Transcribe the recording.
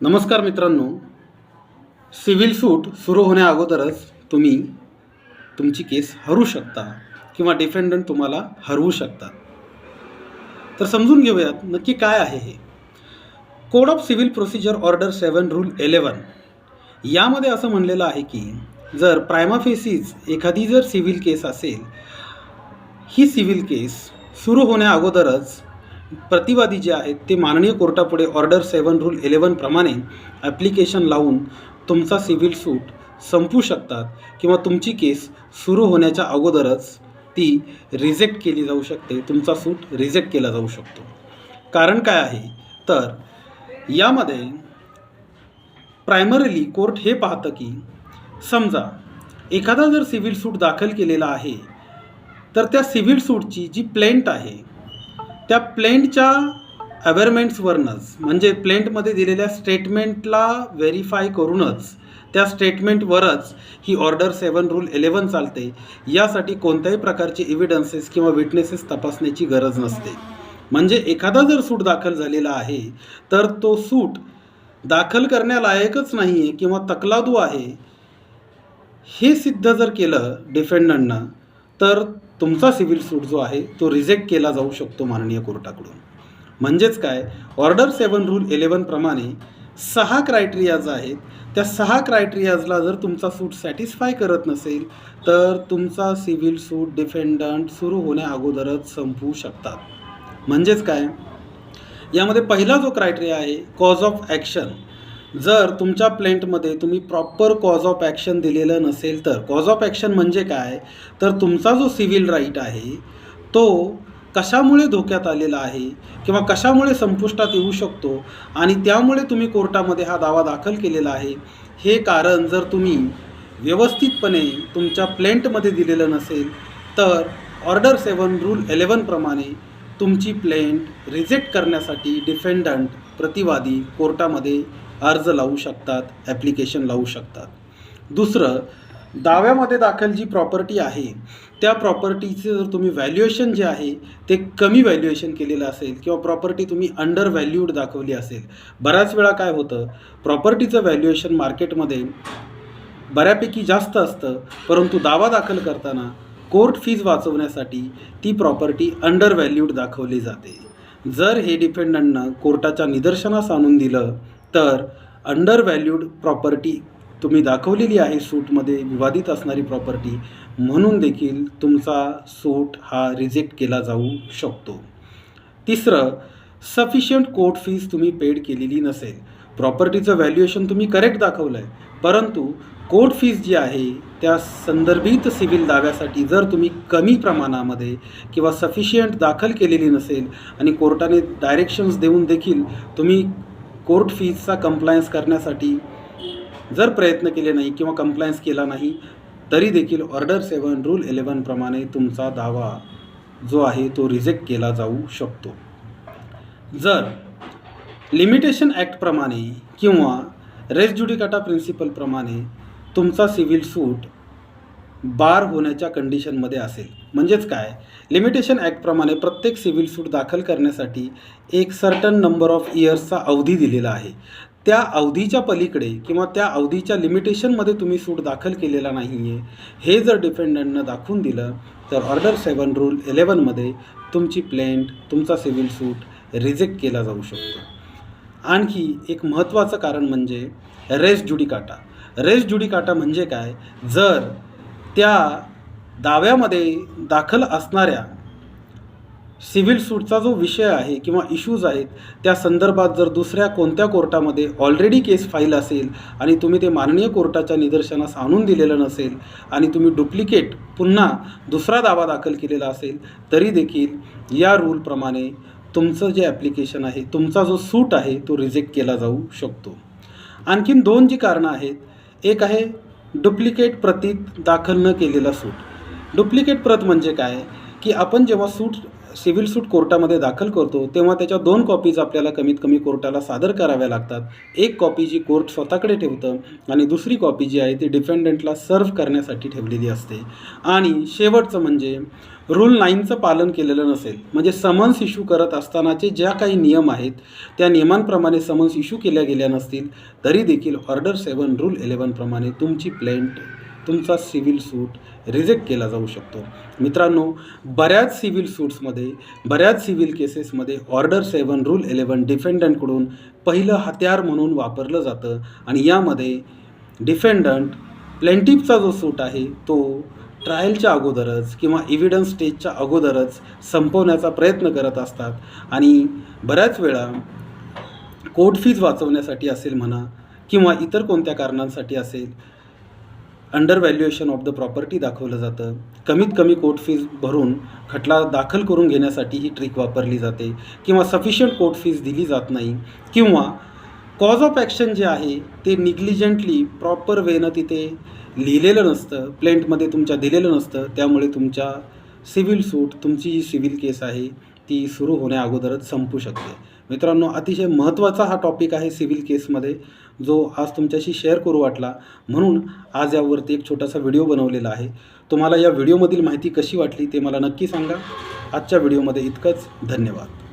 नमस्कार मित्रांनो. सिव्हिल सूट सुरू होण्या अगोदरच तुम्ही तुमची केस हरू शकता किंवा डिफेंडंट तुम्हाला हरवू शकतात तर समजून घेऊयात नक्की काय आहे हे. Code of civil procedure order seven rule eleven यामध्ये असं म्हणलेलं आहे की जर प्रायमाफेसीज एखादी जर सिव्हिल केस असेल ही सिव्हिल केस सुरू होण्या अगोदरच प्रतिवादी जे आहेत ते माननीय कोर्टापुढे ऑर्डर सेवन रूल इलेवनप्रमाणे ॲप्लिकेशन लावून तुमचा सिव्हिल सूट संपू शकतात किंवा तुमची केस सुरू होण्याच्या अगोदरच ती रिजेक्ट केली जाऊ शकते तुमचा सूट रिजेक्ट केला जाऊ शकतो. कारण काय आहे? तर यामध्ये प्रायमरीली कोर्ट हे पाहतं की समजा एखादा जर सिव्हिल सूट दाखल केलेला आहे तर त्या सिव्हिल सूटची जी प्लेंट आहे त्या प्लेंटच्या अवेअरमेंट्सवरनंच म्हणजे प्लेंटमध्ये दिलेल्या स्टेटमेंटला व्हेरीफाय करूनच त्या स्टेटमेंटवरच ही ऑर्डर सेवन रूल इलेवन चालते. यासाठी कोणत्याही प्रकारचे एव्हिडन्सेस किंवा विटनेसेस तपासण्याची गरज नसते. म्हणजे एखादा जर सूट दाखल झालेला आहे तर तो सूट दाखल करण्यालायकच नाही आहे किंवा तकलादू आहे हे सिद्ध जर केलं डिफेंडंटनं तर तुमचा सिव्हिल सूट जो आहे तो रिजेक्ट केला जाऊ शकतो माननीय कोर्टाकडून. म्हणजेच काय? ऑर्डर सेवन रूल इलेवनप्रमाणे सहा क्रायटेरियाज आहेत त्या सहा क्रायटेरियाजला जर तुमचा सूट सॅटिस्फाय करत नसेल तर तुमचा सिव्हिल सूट डिफेंडंट सुरू होण्या अगोदरच संपवू शकतात. म्हणजेच काय? यामध्ये पहिला जो क्रायटेरिया आहे कॉज ऑफ ॲक्शन जर तुमच्या प्लेंटमध्ये तुम्ही प्रॉपर कॉज ऑफ ॲक्शन दिलेलं नसेल तर कॉज ऑफ ॲक्शन म्हणजे काय? तर तुमचा जो सिव्हिल राईट आहे तो कशामुळे धोक्यात आलेला आहे किंवा कशामुळे संपुष्टात येऊ शकतो आणि त्यामुळे तुम्ही कोर्टामध्ये हा दावा दाखल केलेला आहे हे कारण जर तुम्ही व्यवस्थितपणे तुमच्या प्लेंटमध्ये दिलेलं नसेल तर ऑर्डर सेवन रूल इलेवनप्रमाणे तुमची प्लेंट रिजेक्ट करण्यासाठी डिफेंडंट प्रतिवादी कोर्टामध्ये अर्ज लावू शकतात ॲप्लिकेशन लावू शकतात. दुसरं दाव्यामध्ये दाखल जी प्रॉपर्टी आहे त्या प्रॉपर्टीचं जर तुम्ही व्हॅल्युएशन जे आहे ते कमी व्हॅल्युएशन केलेलं असेल किंवा प्रॉपर्टी तुम्ही अंडर व्हॅल्यूड दाखवली असेल बऱ्याच वेळा काय होतं प्रॉपर्टीचं व्हॅल्युएशन मार्केटमध्ये बऱ्यापैकी जास्त असतं परंतु दावा दाखल करताना कोर्ट फीज वाचवण्यासाठी ती प्रॉपर्टी अंडर व्हॅल्यूड दाखवली जाते. जर हे डिफेंडंटनं कोर्टाच्या निदर्शनास आणून दिलं तर अंडर व्हॅल्यूड प्रॉपर्टी तुम्ही दाखवलेली आहे सूटमध्ये विवादित असणारी प्रॉपर्टी म्हणून देखील तुमचा सूट हा रिजेक्ट केला जाऊ शकतो. तिसरं सफिशियंट कोर्ट फीज तुम्ही पेड केलेली नसेल. प्रॉपर्टीचं व्हॅल्युएशन तुम्ही करेक्ट दाखवलं आहे परंतु कोर्ट फीज जी आहे त्या संदर्भित सिव्हिल दाव्यासाठी जर तुम्ही कमी प्रमाणामध्ये किंवा सफिशियंट दाखल केलेली नसेल आणि कोर्टाने डायरेक्शन्स देऊन देखील तुम्ही कोर्ट फीजचा कंप्लायन्स करण्यासाठी जर प्रयत्न केले नाही किंवा कंप्लायन्स केला नाही तरी देखील ऑर्डर सेवन रूल इलेवनप्रमाणे तुमचा दावा जो आहे तो रिजेक्ट केला जाऊ शकतो. जर लिमिटेशन ॲक्टप्रमाणे किंवा रेस ज्युडिकाटा प्रिन्सिपलप्रमाणे तुमचा सिव्हिल सूट बार होण्याच्या कंडिशनमध्ये असेल म्हणजेच काय? लिमिटेशन ॲक्टप्रमाणे प्रत्येक सिव्हिल सूट दाखल करण्यासाठी एक सर्टन नंबर ऑफ इयर्सचा अवधी दिलेला आहे. त्या अवधीच्या पलीकडे किंवा त्या अवधीच्या लिमिटेशनमध्ये तुम्ही सूट दाखल केलेला नाही आहे हे जर डिफेंडंटनं दाखवून दिलं तर ऑर्डर सेवन रूल इलेवनमध्ये तुमची प्लेंट तुमचा सिव्हिल सूट रिजेक्ट केला जाऊ शकतो. आणखी एक महत्त्वाचं कारण म्हणजे रेस जुडिकाटा रेस जुडिकाटा म्हणजे काय? जर त्या दाव्यामध्ये दाखल असणाऱ्या सिव्हिल सूटचा जो विषय आहे किंवा इश्यूज आहेत त्या संदर्भात जर दुसऱ्या कोणत्या कोर्टामध्ये ऑलरेडी केस फाईल असेल आणि तुम्ही ते माननीय कोर्टाच्या निदर्शनास आणून दिलेलं नसेल आणि तुम्ही डुप्लिकेट पुन्हा दुसरा दावा दाखल केलेला असेल तरी देखील या रूलप्रमाणे तुमचं जे ॲप्लिकेशन आहे तुमचा जो सूट आहे तो रिजेक्ट केला जाऊ शकतो. आणखीन दोन जी कारणं आहेत एक आहे डुप्लिकेट प्रतीत दाखल न केलेला सूट डुप्लिकेट प्रत म्हणजे काय? की आपण जेव्हा सूट सिव्हिल सूट कोर्टामध्ये दाखल करतो तेव्हा त्याच्या दोन कॉपीज आपल्याला कमीत कमी कोर्टाला सादर कराव्या लागतात. एक कॉपी जी कोर्ट स्वतःकडे ठेवतं आणि दुसरी कॉपी जी आहे ती डिफेंडंटला सर्व्ह करण्यासाठी ठेवलेली असते. आणि शेवटचं म्हणजे रूल नाईनचं पालन केलेलं नसेल. म्हणजे समन्स इश्यू करत असतानाचे ज्या काही नियम आहेत त्या नियमांप्रमाणे समन्स इश्यू केल्या गेल्या नसतील तरी देखील ऑर्डर सेवन रूल इलेवनप्रमाणे तुमची प्लेंट तुमचा सिव्हिल सूट रिजेक्ट केला जाऊ शकतो. मित्रांनो बऱ्याच सिव्हिल सूट्समध्ये बऱ्याच सिव्हिल केसेसमध्ये ऑर्डर सेवन रूल इलेवन डिफेंडंटकडून पहिलं हत्यार म्हणून वापरलं जातं आणि यामध्ये डिफेंडंट प्लेंटिपचा जो सूट आहे तो ट्रायलच्या अगोदरच किंवा इव्हिडन्स स्टेजच्या अगोदरच संपवण्याचा प्रयत्न करत असतात. आणि बऱ्याच वेळा कोर्ट फीज वाचवण्यासाठी असेल म्हणा किंवा इतर कोणत्या कारणांसाठी असेल under valuation of the property दाखवलं जातं. कमीत कमी कोर्ट फीज भरून खटला दाखल करून घेण्यासाठी ही ट्रिक वापरली जाते किंवा सफिशियंट कोर्ट फीज दिली जात नाही किंवा कॉज ऑफ ॲक्शन जे आहे ते निग्लिजंटली प्रॉपर वेनं तिथे लिहिलेलं नसतं प्लेंटमध्ये तुमच्या दिलेलं नसतं त्यामुळे तुमच्या सिव्हिल सूट तुमची जी सिव्हिल केस आहे ती सुरू होण्याअगोदरच संपू शकते. मित्रांनो अतिशय महत्त्वाचा हा टॉपिक आहे सिव्हिल केसमध्ये जो आज तुमच्याशी शेअर करू वाटला. म्हणून आज यावरती एक छोटासा व्हिडिओ बनवलेला आहे. तुम्हाला या व्हिडिओमधील माहिती कशी वाटली ते मला नक्की सांगा. आजच्या व्हिडिओमध्ये इतकंच. धन्यवाद.